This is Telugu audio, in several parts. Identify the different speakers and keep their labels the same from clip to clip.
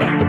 Speaker 1: thank
Speaker 2: you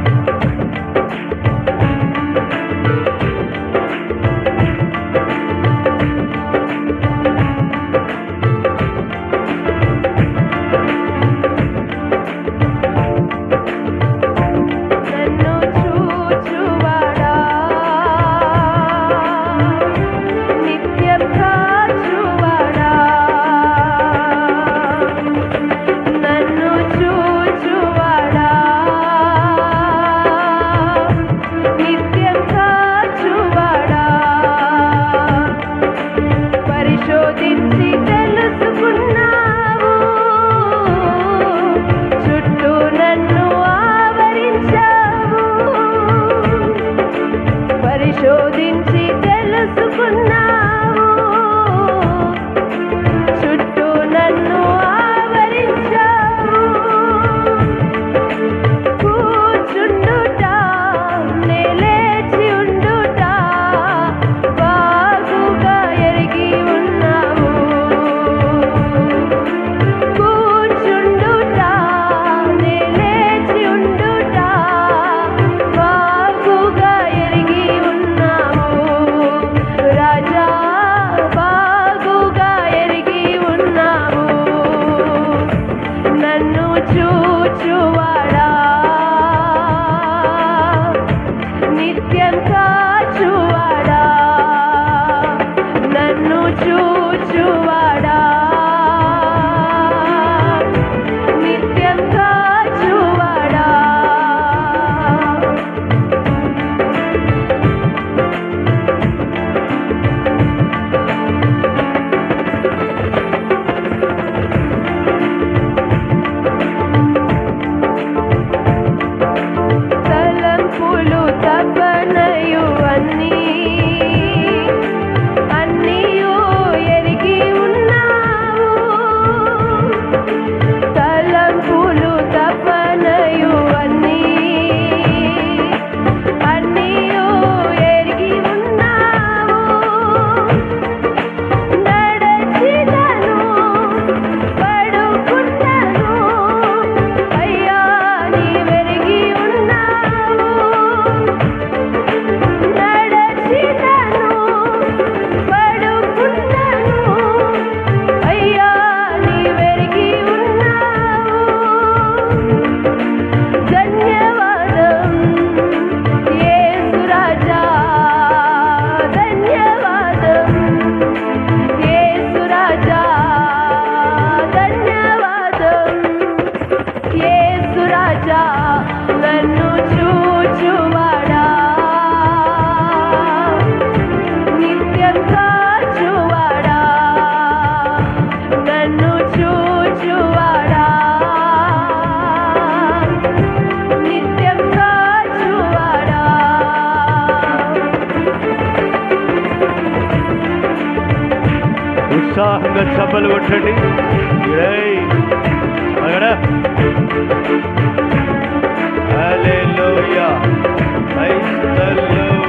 Speaker 2: చప్పలు కొట్టండి. అక్కడ. హల్లెలూయా. క్రైస్తలు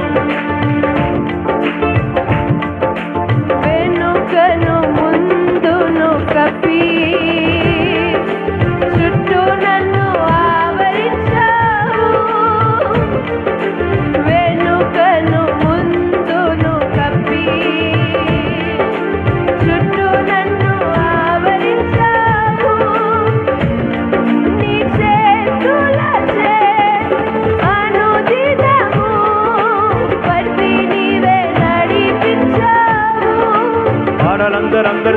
Speaker 1: ರಂಗ
Speaker 2: ರಂಗ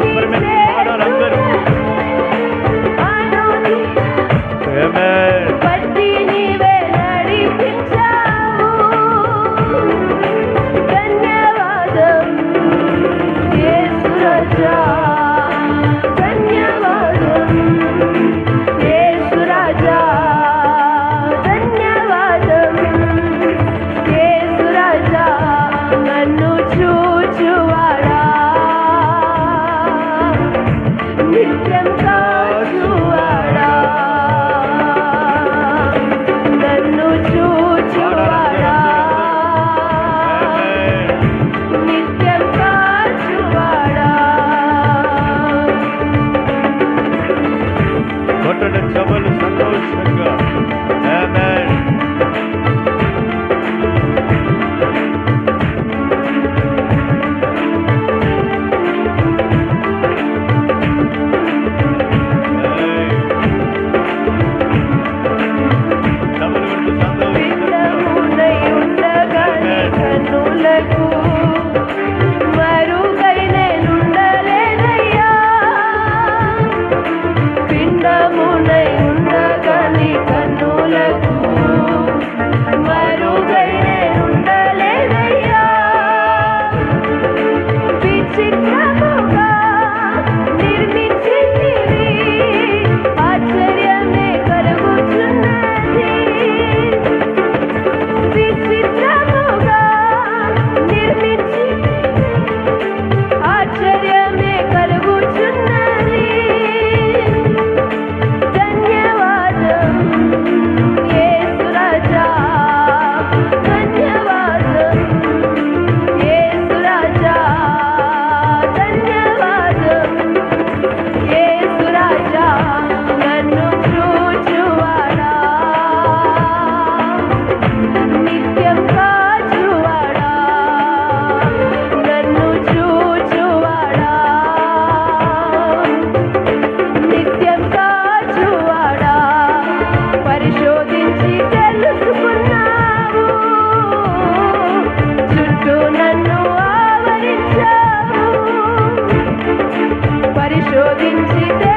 Speaker 2: Thank.